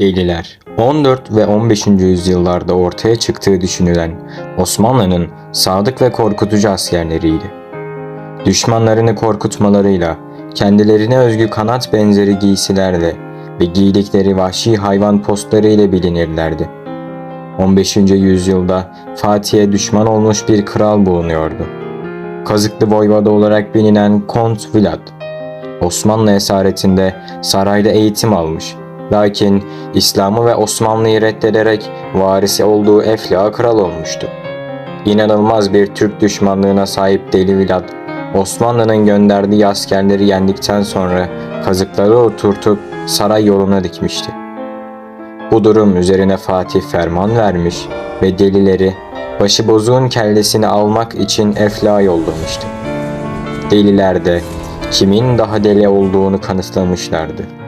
Deliler 14 ve 15. yüzyıllarda ortaya çıktığı düşünülen Osmanlı'nın sadık ve korkutucu askerleriydi. Düşmanlarını korkutmalarıyla, kendilerine özgü kanat benzeri giysilerle ve giydikleri vahşi hayvan postları ile bilinirlerdi. 15. yüzyılda Fatih'e düşman olmuş bir kral bulunuyordu. Kazıklı Voyvoda olarak bilinen Kont Vlad, Osmanlı esaretinde sarayda eğitim almış. Lakin İslam'ı ve Osmanlı'yı reddederek varisi olduğu Efla kral olmuştu. İnanılmaz bir Türk düşmanlığına sahip Deli Vlad, Osmanlı'nın gönderdiği askerleri yendikten sonra kazıkları oturtup saray yoluna dikmişti. Bu durum üzerine Fatih ferman vermiş ve delileri başıbozuğun kellesini almak için Efla yollamıştı. Deliler de kimin daha deli olduğunu kanıtlamışlardı.